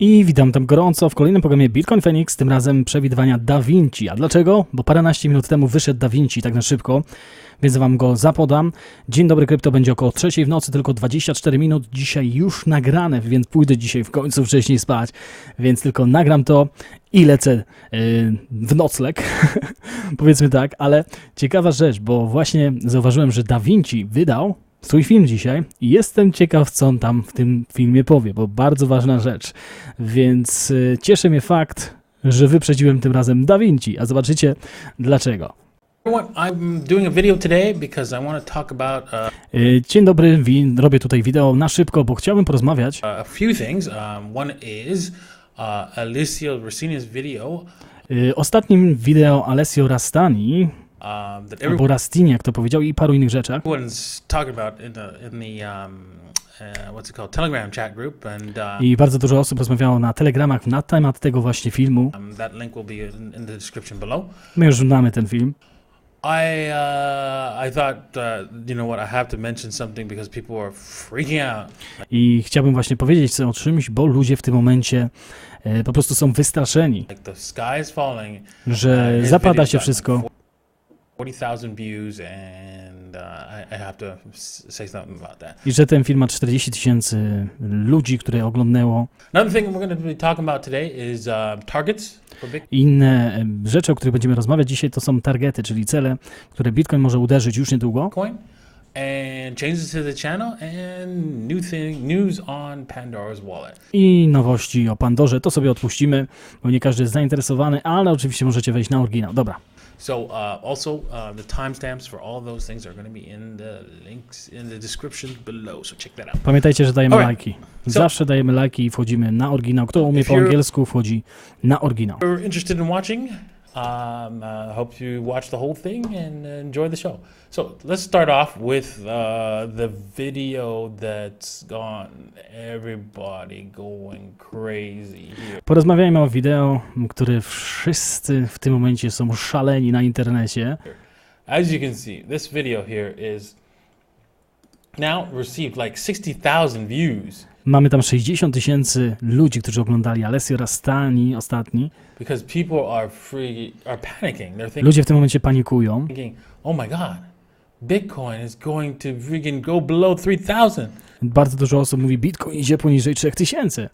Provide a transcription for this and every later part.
I witam tam gorąco w kolejnym programie Bitcoin Phoenix, tym razem przewidywania Da Vinci. A dlaczego? Bo paręnaście minut temu wyszedł Da Vinci tak na szybko, więc wam go zapodam. Dzień dobry krypto będzie około trzeciej w nocy, tylko 24 minut. Dzisiaj już nagrane, więc pójdę dzisiaj w końcu wcześniej spać, więc tylko nagram to i lecę yy, w nocleg, powiedzmy tak, ale ciekawa rzecz, bo właśnie zauważyłem, że Da Vinci wydał swój film dzisiaj i jestem ciekaw, co on tam w tym filmie powie, bo bardzo ważna rzecz. Więc y, cieszy mnie fakt, że wyprzedziłem tym razem Da Vinci, a zobaczycie dlaczego. Uh, Y, Dzień dobry, robię tutaj wideo na szybko, bo chciałbym porozmawiać a few things. Um, one is uh, Alicia Rossini's video y, ostatnim wideo Alessio Rastani, albo Rastini, jak to powiedział, i paru innych rzeczach. um, uh, uh, I bardzo dużo osób rozmawiało na telegramach na temat tego właśnie filmu. um. My już mamy ten film. I uh, I thought uh, you know what I have to mention something because people are freaking out. I chciałbym właśnie powiedzieć o czymś, bo ludzie w tym momencie e, po prostu są wystraszeni, Like the sky is falling. że Uh, zapada się wszystko. 40,000 views, and uh, I, have to say something about that. I że ten film ma 40 tysięcy ludzi, które oglądnęło. Another thing we're going to be talking about today is uh, targets. Inne rzeczy, o których będziemy rozmawiać dzisiaj, to są targety, czyli cele, które Bitcoin może uderzyć już niedługo. Bitcoin and changes to the channel and new thing news on Pandora's wallet. I nowości o Pandorze, to sobie odpuścimy, bo nie każdy jest zainteresowany, ale oczywiście możecie wejść na oryginał. Dobra. So uh, also uh, the timestamps for all those things are going to be in the links in the description below. So check that out. Pamiętajcie, że dajemy Alright. lajki. So- Zawsze dajemy lajki i wchodzimy na oryginał. Kto umie po angielsku, wchodzi na oryginał. If you're interested in watching, um, uh, hope you watch the whole thing and enjoy the show. So let's start off with uh, the video that's gone everybody going crazy here. Porozmawiajmy o wideo, które wszyscy w tym momencie są szaleni na internecie. As you can see, this video here is now received like 60,000 views Mamy tam 60 tysięcy ludzi, którzy oglądali Alessio Rastani ostatni. Ludzie w tym momencie panikują. oh my god, Bitcoin is going to freaking go below 3,000. Bardzo dużo osób mówi, Bitcoin idzie poniżej 3000.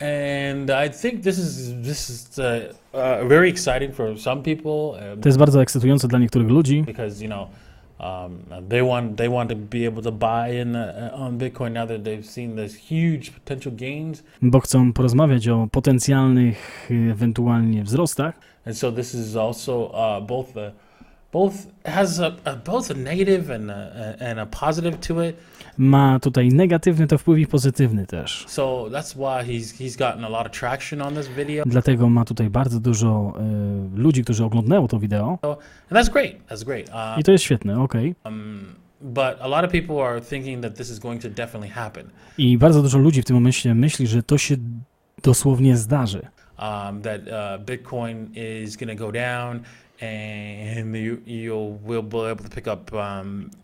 and I think this is this is uh, uh, very exciting for some people To jest bardzo ekscytujące dla niektórych ludzi, because you know um, they want they want to be able to buy in uh, on Bitcoin now that they've seen this huge potential gains, bo chcą porozmawiać o potencjalnych ewentualnie wzrostach. and so this is also uh, both a both has a, a both a negative and a, and a positive to it. Ma tutaj negatywny to wpływ i pozytywny też. So that's why he's he's gotten a lot of traction on this video, Dlatego ma tutaj bardzo dużo y, ludzi, którzy oglądnęło to wideo. and that's great. That's great. Uh, I to jest świetne, okej. Um, but a lot of people are thinking that this is going to definitely happen. I bardzo dużo ludzi w tym momencie myśli, że to się dosłownie zdarzy. Um, that uh, Bitcoin is going to go down, and you you will be able to pick up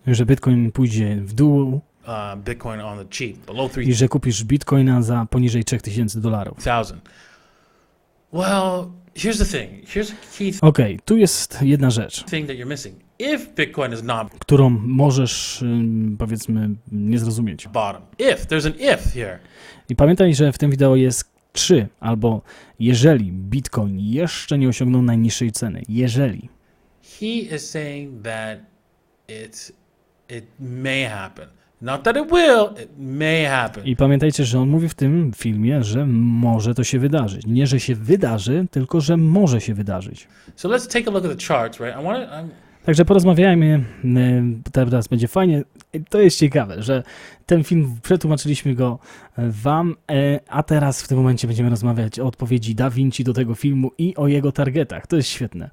Że Bitcoin pójdzie w dół uh, Bitcoin on the cheap, below i że kupisz Bitcoina za poniżej 3000 dolarów. 3,000. Well, here's the thing. Here's key th- Okej, tu jest jedna rzecz, thing that you're missing. If Bitcoin is not którą możesz powiedzmy nie zrozumieć. bottom, if there's an if here, I pamiętaj, że w tym wideo jest trzy, albo jeżeli Bitcoin jeszcze nie osiągnął najniższej ceny, jeżeli. he is saying that it's it may happen. Not that it will, it may happen. I pamiętajcie, że on mówi w tym filmie, że może to się wydarzyć. Nie, że się wydarzy, tylko że może się wydarzyć. So let's take a look at the charts, right? I want to. Także porozmawiajmy, y, teraz będzie fajnie. To jest ciekawe, że ten film przetłumaczyliśmy go wam, e, a teraz w tym momencie będziemy rozmawiać o odpowiedzi Da Vinci do tego filmu i o jego targetach. To jest świetne.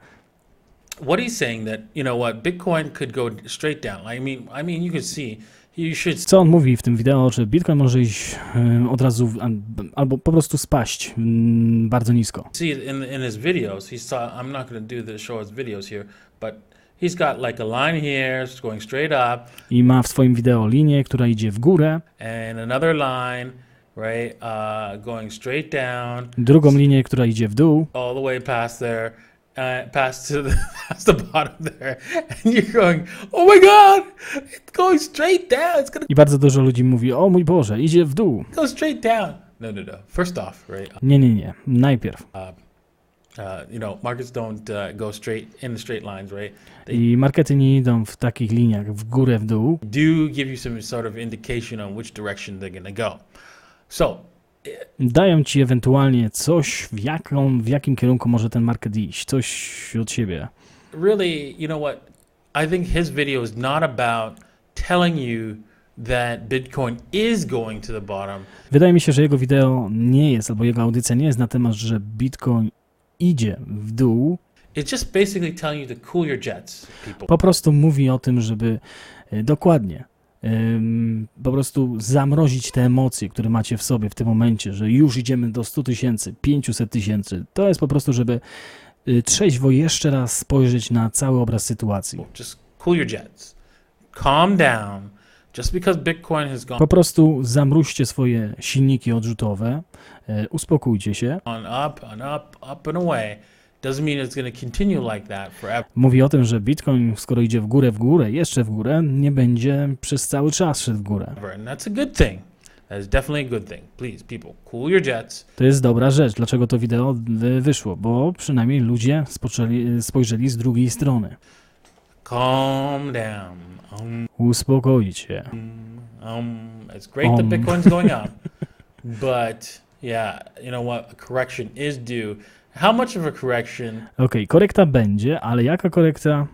what he's saying that you know what Bitcoin could go straight down. I mean, I mean, you could see Co on mówi w tym wideo, że Bitcoin może iść od razu albo po prostu spaść mm, bardzo nisko. see in in his videos. Saw, I'm not going to do the show videos here, but he's got like a line here, it's going straight up, I ma w swoim wideo linię, która idzie w górę and another line, right? Uh, going straight down, Drugą linię, która idzie w dół, all the way past there, uh, past to the past the bottom there, and you're going, oh my god, it's going straight down. It's gonna i bardzo dużo ludzi mówi, o mój Boże, idzie w dół. go straight down. No, no, no. First off, right? Nie, nie, nie. Najpierw. Uh, uh, you know, markets don't uh, go straight in the straight lines, right? They I markety nie idą w takich liniach w górę, w dół. do give you some sort of indication on which direction they're gonna go. So Dają ci ewentualnie coś, w, jaką, w jakim kierunku może ten market iść, coś od siebie. really, you know what? I think his video is not about telling you that Bitcoin is going to the bottom. Wydaje mi się, że jego wideo nie jest, albo jego audycja nie jest na temat, że Bitcoin idzie w dół. It's just basically telling you to cool your jets, people. Po prostu mówi o tym, żeby e, dokładnie po prostu zamrozić te emocje, które macie w sobie w tym momencie, że już idziemy do 100 tysięcy, 500 tysięcy. To jest po prostu, żeby y, trzeźwo jeszcze raz spojrzeć na cały obraz sytuacji. Just cool your jets. Calm down. Just because Bitcoin has gone Po prostu zamruźcie swoje silniki odrzutowe, e, uspokójcie się. Mówi o tym, że Bitcoin, skoro idzie w górę, w górę, jeszcze w górę, nie będzie przez cały czas szedł w górę. To jest dobra rzecz. Dlaczego to wideo wy- wyszło? Bo przynajmniej ludzie spoczęli, spojrzeli z drugiej strony. Calm down. Um, Uspokoić się. um, it's great that Um. Bitcoin's going up, but yeah, you know what? A correction is due. How much of a correction Okej, korekta będzie, ale jaka korekta?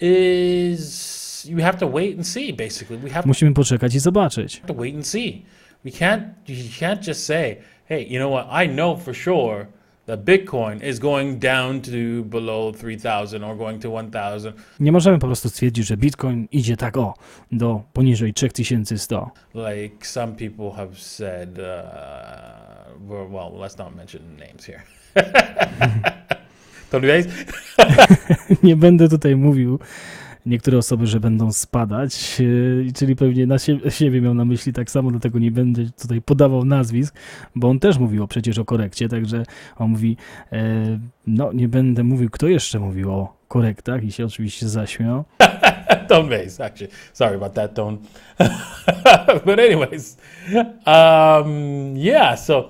is? You have to wait and see. Basically, we have Musimy poczekać i zobaczyć. to wait and see. We can't. You can't just say, "Hey, you know what? I know for sure that Bitcoin is going down to below three thousand or going to one thousand." Nie możemy po prostu stwierdzić, że Bitcoin idzie tak o, do poniżej 3100. Like some people have said. Uh, well, let's not mention names here. Hayes? Nie będę tutaj mówił niektóre osoby, że będą spadać, yy, czyli pewnie na sie- siebie miał na myśli tak samo, dlatego nie będę tutaj podawał nazwisk, bo on też mówił przecież o korekcie, także on mówi, e, no nie będę mówił, kto jeszcze mówił o korektach i się oczywiście zaśmiał. Tone Hayes, actually. Sorry about that, Tone. but anyways, um, yeah. So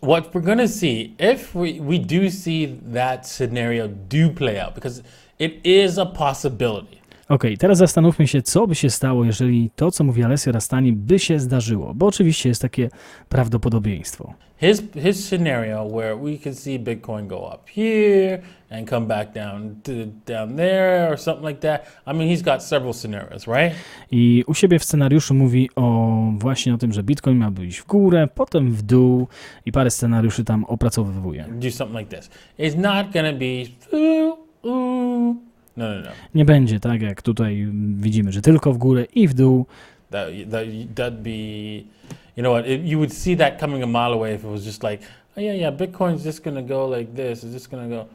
what we're gonna see if we we do see that scenario do play out because it is a possibility. Okej, teraz zastanówmy się, co by się stało, jeżeli to, co mówi Alessio Rastani, by się zdarzyło, bo oczywiście jest takie prawdopodobieństwo. His his scenario where we could see Bitcoin go up here and come back down to down there or something like that. I mean, he's got several scenarios, right? I u siebie w scenariuszu mówi o właśnie o tym, że Bitcoin ma być w górę, potem w dół i parę scenariuszy tam opracowywuje. Do something like this. It's not gonna be. No, no, no. Nie będzie tak, jak tutaj widzimy, że tylko w górę i w dół. That that that'd be, you know what? It, you would see that coming a mile away if it was just like, oh yeah, yeah, Bitcoin's just gonna go like this. It's just gonna go.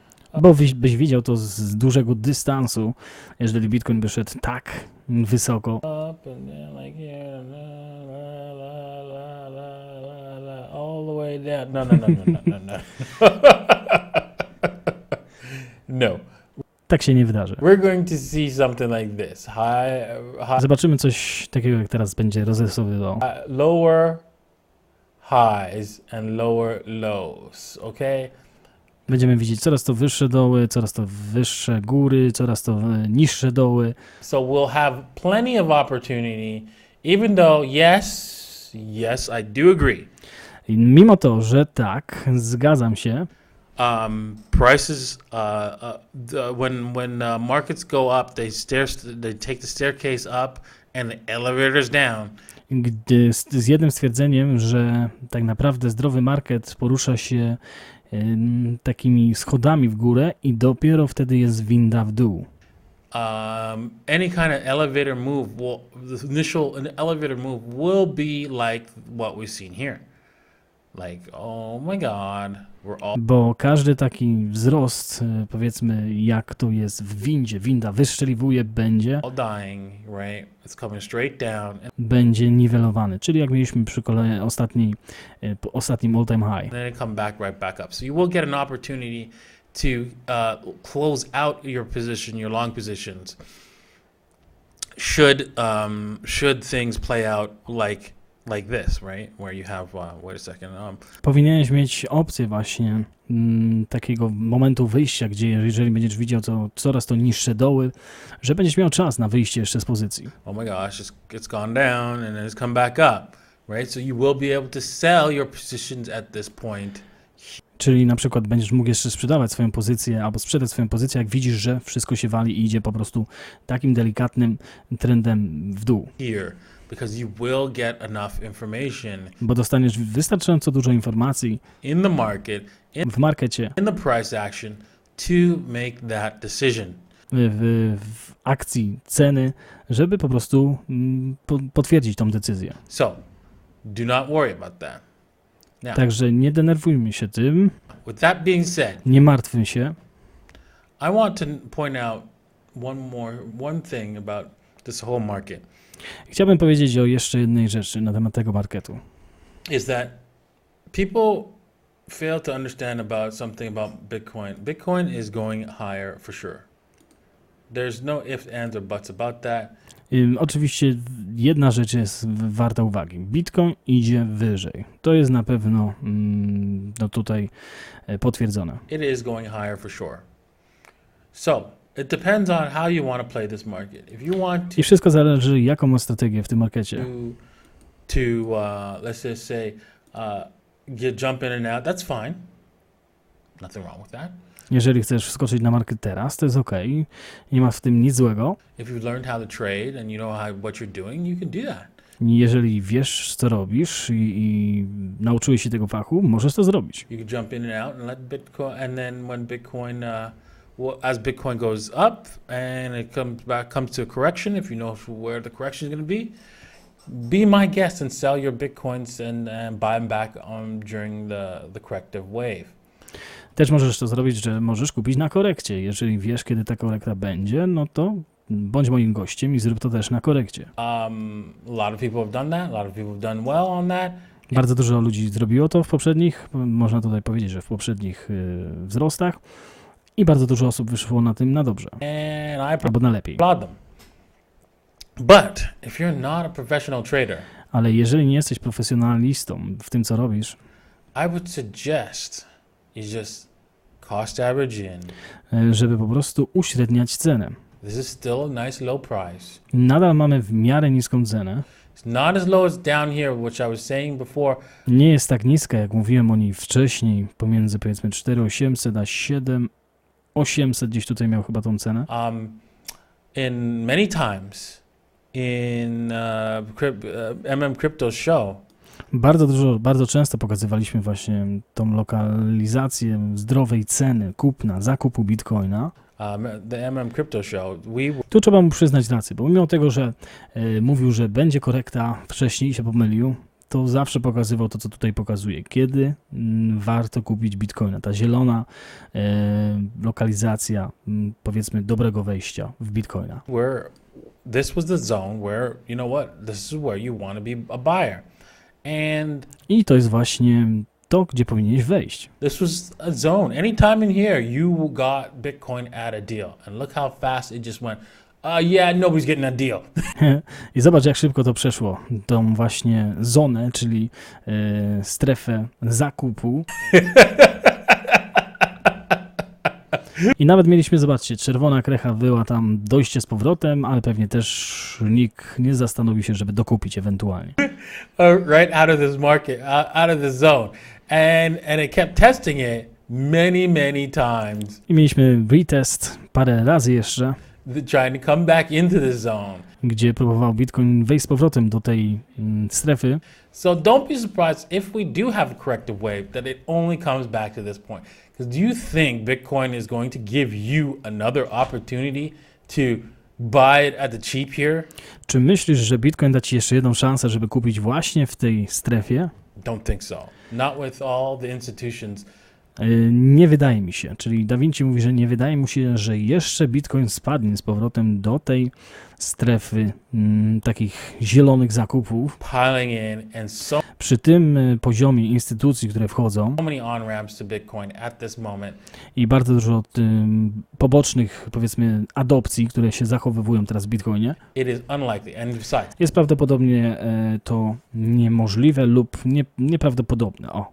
Bo byś, byś widział to z dużego dystansu, jeżeli Bitcoin by szedł tak wysoko. all the way down. No, no, no, no, no, no, no. no, Tak się nie wydarzy. we're going to see something like this: high, high, Zobaczymy coś takiego, jak teraz będzie rozrysowywał. uh, lower highs and lower lows. Okay. Będziemy widzieć coraz to wyższe doły, coraz to wyższe góry, coraz to e, niższe doły. So we'll have plenty of opportunity, even though yes, yes, I do agree. I mimo to, że tak, zgadzam się, um, prices uh, uh, the, when when uh, markets go up, they stair they take the staircase up and the elevators down. gdy z, z jednym stwierdzeniem, że tak naprawdę zdrowy market porusza się em, takimi schodami w górę i dopiero wtedy jest winda w dół. Um, any kind of elevator move will the initial an elevator move will be like what we've seen here. Like, oh my god, bo każdy taki wzrost, e, powiedzmy, jak to jest w windzie, winda wyszczeliwuje, będzie, będzie niwelowany, czyli jak mieliśmy przy kolei ostatniej, e, ostatnim all time high. then it come back right back up. So you will get an opportunity to uh, close out your position, your long positions. Should um, should things play out like like this, right? Where you have uh, wait a second. Um, Powinieneś mieć opcję właśnie mm, takiego momentu wyjścia, gdzie jeżeli będziesz widział to coraz to niższe doły, że będziesz miał czas na wyjście jeszcze z pozycji. oh my gosh, it's, it's gone down and then it's come back up, right? So you will be able to sell your positions at this point. Czyli na przykład będziesz mógł jeszcze sprzedawać swoją pozycję albo sprzedać swoją pozycję, jak widzisz, że wszystko się wali i idzie po prostu takim delikatnym trendem w dół. Bo dostaniesz wystarczająco dużo informacji in the market, in, w markecie, in the price action to make that decision. w, w akcji ceny, żeby po prostu mm, po, potwierdzić tą decyzję. So do not worry about that. Także nie denerwujmy się tym, with that being said, nie martwmy się. I want to point out one more one thing about this whole market Chciałbym powiedzieć o jeszcze jednej rzeczy na temat tego marketu. is that people fail to understand about something about Bitcoin. Bitcoin is going higher for sure. There's no ifs, ands, or buts about that. Oczywiście jedna rzecz jest warta uwagi. Bitcoin idzie wyżej. To jest na pewno mm, no tutaj e, potwierdzone. It is going higher for sure. So it depends on how you want to play this market. If you want to I wszystko zależy, jaką ma strategię w tym markecie. to uh, let's just say uh, get jump in and out, that's fine. Nothing wrong with that. Jeżeli chcesz wskoczyć na market teraz, to jest ok. Nie ma w tym nic złego. Jeżeli wiesz, co robisz i, i nauczyłeś się tego fachu, możesz to zrobić. You can jump in and out and let Bitcoin, and then when Bitcoin, uh, well, as Bitcoin goes up and it comes back, comes to a correction, if you know where the correction is going to be, be my guest and sell your Bitcoins and, and buy them back um, during the, the corrective wave. Też możesz to zrobić, że możesz kupić na korekcie. Jeżeli wiesz, kiedy ta korekta będzie, no to bądź moim gościem i zrób to też na korekcie. Um, a lot of people have done that. A lot of people have done well on that. Bardzo dużo ludzi zrobiło to w poprzednich, można tutaj powiedzieć, że w poprzednich y, wzrostach i bardzo dużo osób wyszło na tym na dobrze, albo na lepiej. But if you're not a professional trader, Ale jeżeli nie jesteś profesjonalistą w tym, co robisz, I would suggest y, żeby po prostu uśredniać cenę. This is still a nice low price. Nadal mamy w miarę niską cenę. Nie jest tak niska, jak mówiłem o niej wcześniej, pomiędzy powiedzmy 4800 a 7800, gdzieś tutaj miał chyba tą cenę. Um, in many times in uh, uh, MM Crypto show, Bardzo dużo, bardzo często pokazywaliśmy właśnie tą lokalizację zdrowej ceny kupna, zakupu bitcoina. um, Tu trzeba mu przyznać rację, bo mimo tego, że e, mówił, że będzie korekta wcześniej i się pomylił, to zawsze pokazywał to, co tutaj pokazuje. Kiedy mm, warto kupić bitcoina? Ta zielona e, lokalizacja, mm, powiedzmy, dobrego wejścia w bitcoina. where this was the zone where you know what this is where you want to be a buyer, I to jest właśnie to, gdzie powinieneś wejść. this was a zone. Anytime in here, you got Bitcoin at a deal, and look how fast it just went. Uh, yeah, nobody's getting a deal. I zobacz, jak szybko to przeszło. Tą właśnie zonę, czyli e, strefę zakupu. I nawet mieliśmy, zobaczcie, czerwona krecha była tam dojście z powrotem, ale pewnie też nikt nie zastanowił się, żeby dokupić ewentualnie. uh, right out of this market, out, out of this zone, and and it kept testing it many, many times, I mieliśmy retest parę razy jeszcze, th- trying to come back into the zone. gdzie próbował Bitcoin wejść z powrotem do tej mm, strefy. So don't be surprised if we do have a corrective wave that it only comes back to this point. Because do you think Bitcoin is going to give you another opportunity to buy it at the cheap here? Czy myślisz, że Bitcoin da ci jeszcze jedną szansę, żeby kupić właśnie w tej strefie? Don't think so. Not with all the institutions Nie wydaje mi się, czyli Da Vinci mówi, że nie wydaje mu się, że jeszcze Bitcoin spadnie z powrotem do tej strefy mm, takich zielonych zakupów. Przy tym y, poziomie instytucji, które wchodzą i bardzo dużo ym, pobocznych, powiedzmy, adopcji, które się zachowywują teraz w Bitcoinie, jest prawdopodobnie e, to niemożliwe lub nie, nieprawdopodobne. O,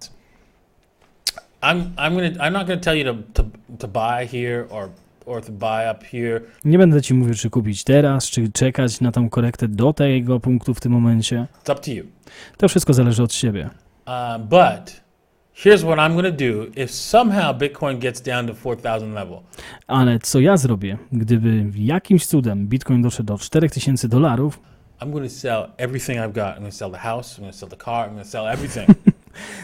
I'm I'm gonna I'm not gonna tell you to to, to buy here or or to buy up here. nie będę ci mówił, czy kupić teraz, czy czekać na tą korektę do tego punktu w tym momencie. It's up to you. To wszystko zależy od siebie. Uh, but here's what I'm gonna do if somehow Bitcoin gets down to four thousand level. Ale co ja zrobię, gdyby jakimś cudem Bitcoin doszedł do 4000 dolarów, I'm gonna sell everything I've got. I'm gonna sell the house. I'm gonna sell the car. I'm gonna sell everything.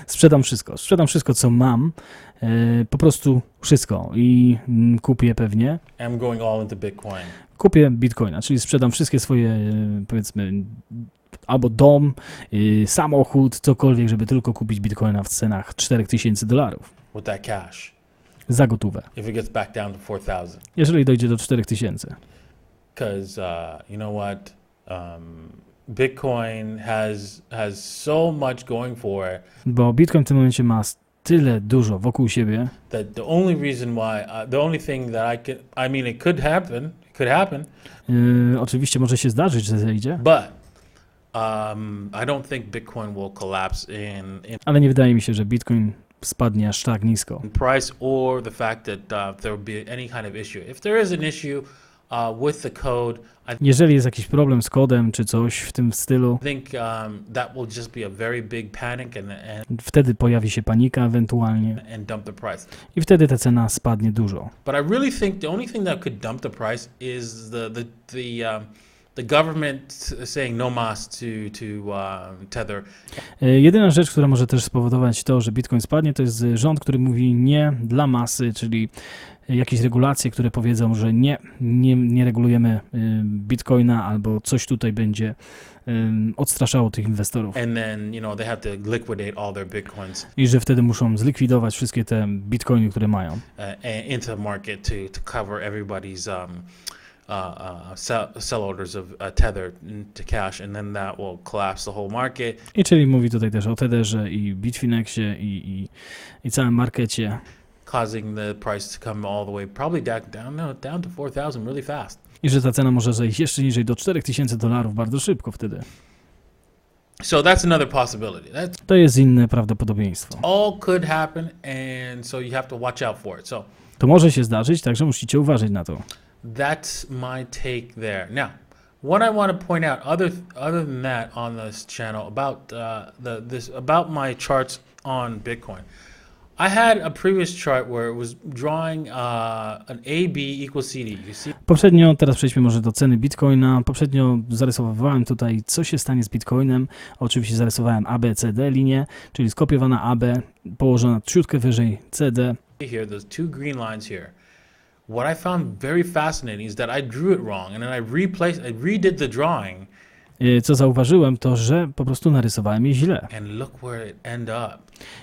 sprzedam wszystko. Sprzedam wszystko, co mam, e, po prostu wszystko i mm, kupię pewnie. I'm going all into Bitcoin. Kupię Bitcoina, czyli sprzedam wszystkie swoje, e, powiedzmy, albo dom, e, samochód, cokolwiek, żeby tylko kupić Bitcoina w cenach 4000 dolarów with that cash za gotówę. if it gets back down to 4,000. Jeżeli dojdzie do 4000. Because uh, you know what? Um, Bitcoin has has so much going for it Bo Bitcoin w tym momencie ma tyle dużo wokół siebie, that the only reason why, uh, the only thing that I could, I mean, it could happen, it could happen, Yy, oczywiście może się zdarzyć, że zejdzie, but um, I don't think Bitcoin will collapse in, in ale nie wydaje mi się, że Bitcoin spadnie aż tak nisko. price or the fact that uh, there will be any kind of issue. If there is an issue uh, Jeżeli jest jakiś problem z kodem czy coś w tym stylu, um, wtedy pojawi się panika ewentualnie i wtedy ta cena spadnie dużo. But I really think the only thing that could dump the price is the the the um, the government saying mas to to tether, Jedyna rzecz, która może też spowodować to, że Bitcoin spadnie, to jest rząd, który mówi nie dla masy, czyli jakieś regulacje, które powiedzą, że nie, nie, nie regulujemy yy, Bitcoina albo coś tutaj będzie yy, odstraszało tych inwestorów. then you know I że wtedy muszą zlikwidować wszystkie te bitcoiny, które mają. uh, into the market to to cover everybody's um, uh, uh, sell, sell orders of uh, tether to cash, and then that will collapse the whole market. I czyli mówi tutaj też o Tetherze i Bitfinexie i, i, i całym markecie. causing the price to come all the way probably down down no, down to 4000 really fast. I że ta cena może zejść jeszcze niżej do 4000 dolarów bardzo szybko wtedy. So that's another possibility. That's To jest inne prawdopodobieństwo. all could happen and so you have to watch out for it. So To może się zdarzyć, także musicie uważać na to. That's my take there. Now, what I want to point out other other than that on this channel about uh, the this about my charts on Bitcoin. I had a previous chart where it was drawing uh, an AB equals CD. You see Poprzednio, teraz przejdźmy może do ceny Bitcoina. Poprzednio zarysowywałem tutaj, co się stanie z Bitcoinem. Oczywiście zarysowałem ABCD linię, czyli skopiowana AB, położona trzutkę wyżej CD. here, those two green lines here. What I found very fascinating is that I drew it wrong, and then I replaced, I redid the drawing, Yy, Co zauważyłem, to że po prostu narysowałem je źle. and look where it ended up.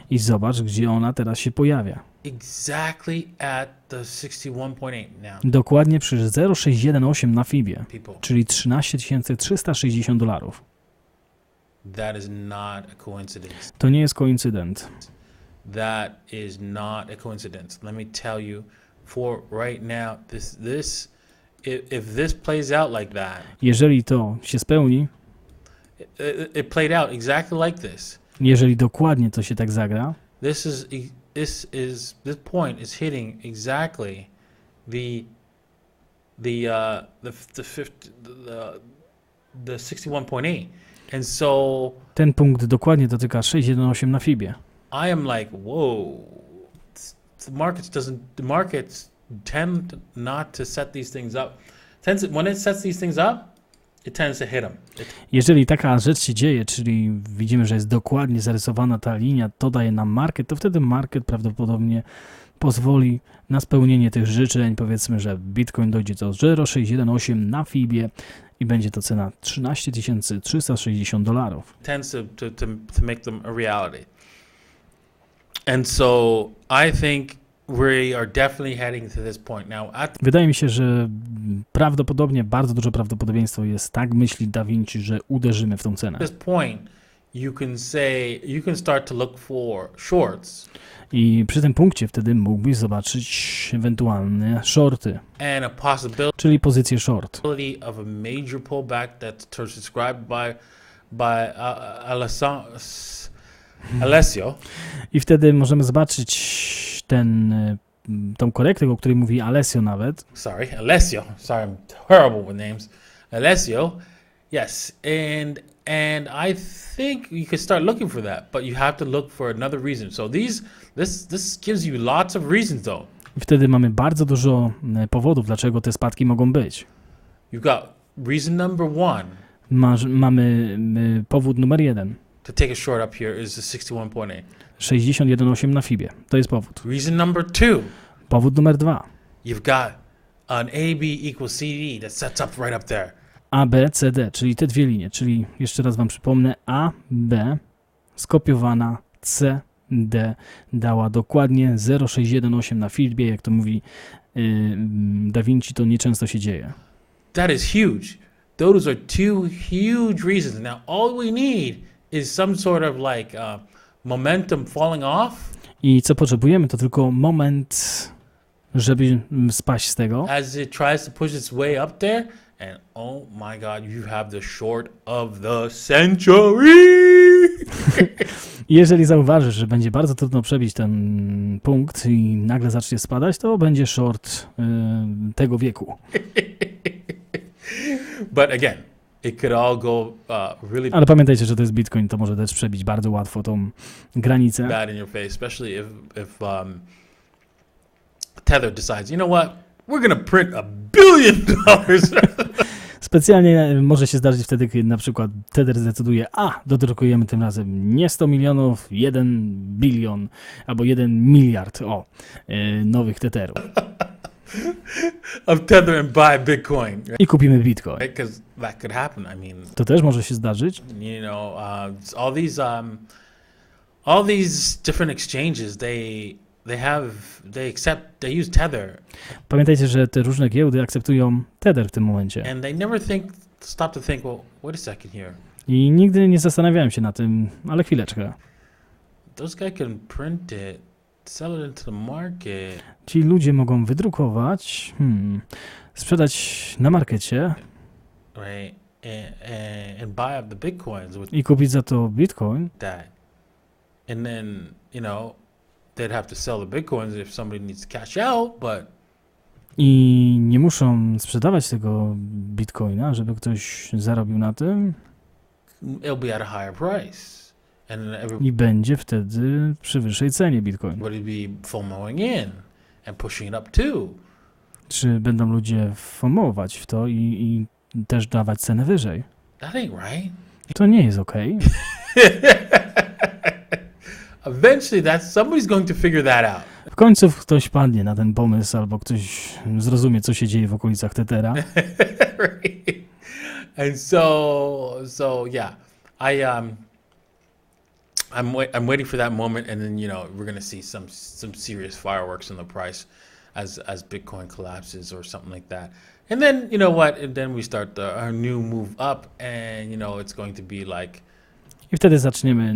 I zobacz, gdzie ona teraz się pojawia. Exactly at the 61.8 now, Dokładnie przy 0,618 na FIBie, people. czyli 13 360 dolarów. That is not a coincidence. To nie jest koincydent. That is not a coincidence. Let me tell you, for right now, this this if, if this plays out like that, Jeżeli to się spełni, it, it, played out exactly like this. jeżeli dokładnie to się tak zagra, This is e- this is this point is hitting exactly the the uh the the fifth the the 61.8 and so ten punkt dokładnie dotyka 618 na FIBie. I am like whoa the markets doesn't the markets tend not to set these things up tends when it sets these things up it tends to hit them it, Jeżeli taka rzecz się dzieje, czyli widzimy, że jest dokładnie zarysowana ta linia, to daje nam market, to wtedy market prawdopodobnie pozwoli na spełnienie tych życzeń. Powiedzmy, że Bitcoin dojdzie do 0,618 na FIBie i będzie to cena 13 360 dolarów. tends to, to, to make them a reality And so I think we are definitely heading to this point. Now, at Wydaje mi się, że prawdopodobnie, bardzo duże prawdopodobieństwo jest, tak myśli Da Vinci, że uderzymy w tą cenę. this point, you can say, you can start to look for shorts I przy tym punkcie wtedy mógłbyś zobaczyć ewentualne shorty, and a possibility czyli pozycję short. of a major pullback that's described by, by uh, Alessandro. Alessio, I wtedy możemy zobaczyć ten, y, tą korektę, o której mówi Alessio nawet, sorry, Alessio. Sorry, I'm terrible with names. Alessio, yes, and and I think you could start looking for that, but you have to look for another reason. So these, this, this gives you lots of reasons, though. I wtedy mamy bardzo dużo e, powodów, dlaczego te spadki mogą być. You got reason number one Masz, mamy y, powód numer jeden. To take a short up here is the 61.8. 61,8 na FIBie. To jest powód. Reason number two, Powód numer dwa. you've got an AB equals CD that sets up right up there. A, B, C, D, czyli te dwie linie. Czyli jeszcze raz Wam przypomnę, A, B skopiowana, C, D dała dokładnie 0,618 na FIBie. Jak to mówi y, mm, Da Vinci, to nieczęsto się dzieje. That is huge. Those are two huge reasons. Now, all we need is some sort of like uh, momentum falling off I co potrzebujemy, to tylko moment, żeby spaść z tego. as it tries to push its way up there. And oh my God, you have the short of the century. Jeżeli zauważysz, że będzie bardzo trudno przebić ten punkt i nagle zacznie spadać, to będzie short y, tego wieku. but again, it could all go uh, really Ale pamiętajcie, że to jest Bitcoin, to może też przebić bardzo łatwo tą granicę. bad in your face, especially if if um, Tether decides, you know what, we're gonna print a billion dollars. Specjalnie e, może się zdarzyć wtedy, kiedy na przykład Tether zdecyduje, a dodrukujemy tym razem nie 100 milionów, 1 bilion albo 1 miliard o y, nowych Tetherów of Tether and buy Bitcoin, right? i kupimy Bitcoin. Because that could happen. I mean, To też może się zdarzyć. you know, uh, all these um, all these different exchanges, they they have they accept they use Tether, Pamiętajcie, że te różne giełdy akceptują Tether w tym momencie. and they never think stop to think, well, wait a second here. I nigdy nie zastanawiałem się na tym, ale chwileczkę. Those guys can print it, sell it into the market. Ci ludzie mogą wydrukować, hmm, sprzedać na markecie right? And, and and buy up the bitcoins i kupić za to Bitcoin. that, and then you know they'd have to sell the bitcoins if somebody needs to cash out, but I nie muszą sprzedawać tego Bitcoina, żeby ktoś zarobił na tym it'll be at a higher price, i będzie wtedy przy wyższej cenie Bitcoin. Czy będą ludzie fomować w to i, i też dawać cenę wyżej? To nie jest ok. Eventually, that's somebody's going to figure that out. W końcu ktoś padnie na ten pomysł albo ktoś zrozumie, co się dzieje w okolicach Tetera. right? And so, so yeah, I um, I'm wait, I'm waiting for that moment, and then you know we're gonna see some some serious fireworks in the price as as Bitcoin collapses or something like that. And then you know what? And then we start the, our new move up, and you know it's going to be like I wtedy zaczniemy,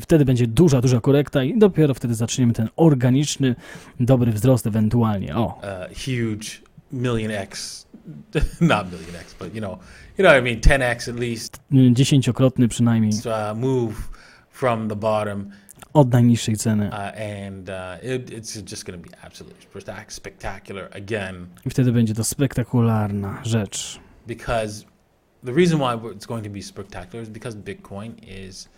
wtedy będzie duża, duża korekta i dopiero wtedy zaczniemy ten organiczny, dobry wzrost ewentualnie. O, uh, huge million X, not million X, but you know, you know what I mean, 10x at least dziesięciokrotny przynajmniej uh, move from the bottom od najniższej ceny. uh, and uh, it, it's just going to be absolutely spectac- spectacular again I wtedy będzie to spektakularna rzecz. because the reason why it's going to be spectacular is because Bitcoin is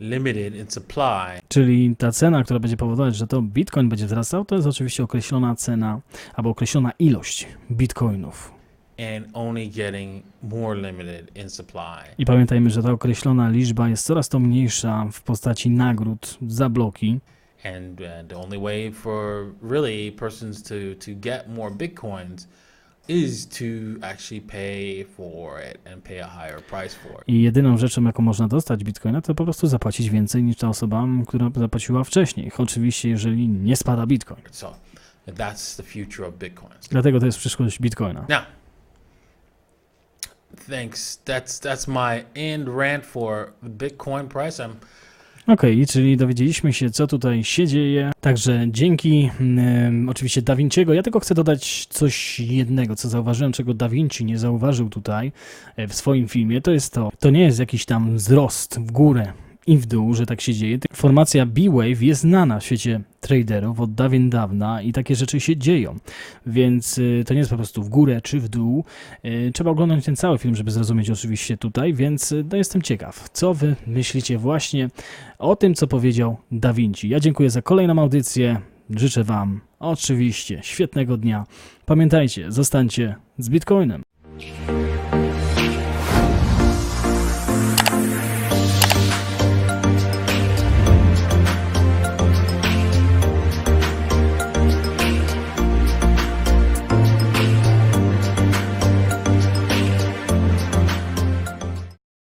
limited in supply Czyli ta cena, która będzie powodować, że to bitcoin będzie wzrastał, to jest oczywiście określona cena albo określona ilość bitcoinów. And only getting more limited in supply. I pamiętajmy, że ta określona liczba jest coraz to mniejsza w postaci nagród za bloki. And uh, the only way for really persons to, to get more Bitcoins is to actually pay for it and pay a higher price for it. I jedyną rzeczą, jaką można dostać bitcoina, to po prostu zapłacić więcej niż ta osoba, która zapłaciła wcześniej. Oczywiście, jeżeli nie spada bitcoin. So that's the future of Bitcoins. Dlatego to jest przyszłość bitcoina. Now, thanks. That's that's my end rant for Bitcoin price. I'm Okej, czyli dowiedzieliśmy się, co tutaj się dzieje. Także dzięki mm, oczywiście Da Vinciego. Ja tylko chcę dodać coś jednego, co zauważyłem, czego Da Vinci nie zauważył tutaj e, w swoim filmie. To jest to, to nie jest jakiś tam wzrost w górę i w dół, że tak się dzieje. Formacja B-Wave jest znana w świecie traderów od dawien dawna i takie rzeczy się dzieją. Więc y, to nie jest po prostu w górę czy w dół. Y, Trzeba oglądać ten cały film, żeby zrozumieć oczywiście tutaj, więc y, no jestem ciekaw, co wy myślicie właśnie o tym, co powiedział Da Vinci. Ja dziękuję za kolejną audycję. Życzę Wam oczywiście świetnego dnia. Pamiętajcie, zostańcie z Bitcoinem.